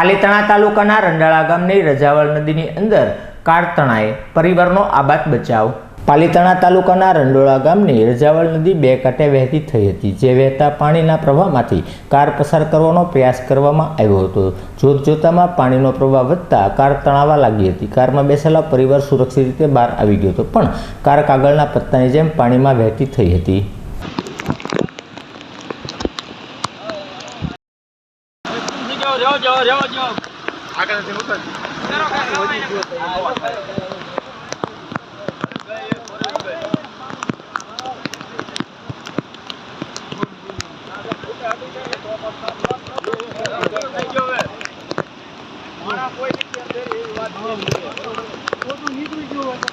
પાલીતાણા તાલુકાના રંડાળા ગામની રજાવળ નદીની અંદર કાર તણાએ પરિવારનો આબાદ બચાવ. પાલીતાણા તાલુકાના રંડોળા ગામની રજાવળ નદી બે કાંઠે વહેતી થઈ હતી, જે વહેતા પાણીના પ્રવાહમાંથી કાર પસાર કરવાનો પ્રયાસ કરવામાં આવ્યો હતો. જોત જોતામાં પાણીનો પ્રવાહ વધતા કાર તણાવા લાગી હતી. કારમાં બેસેલા પરિવાર સુરક્ષિત રીતે બહાર આવી ગયો હતો, પણ કાર કાગળના પત્તાની જેમ પાણીમાં વહેતી થઈ હતી. જો રહ્યો જો રહ્યો જો. આગળ નથી ઉતર કોઈ વાત. નીકળી ગયું તો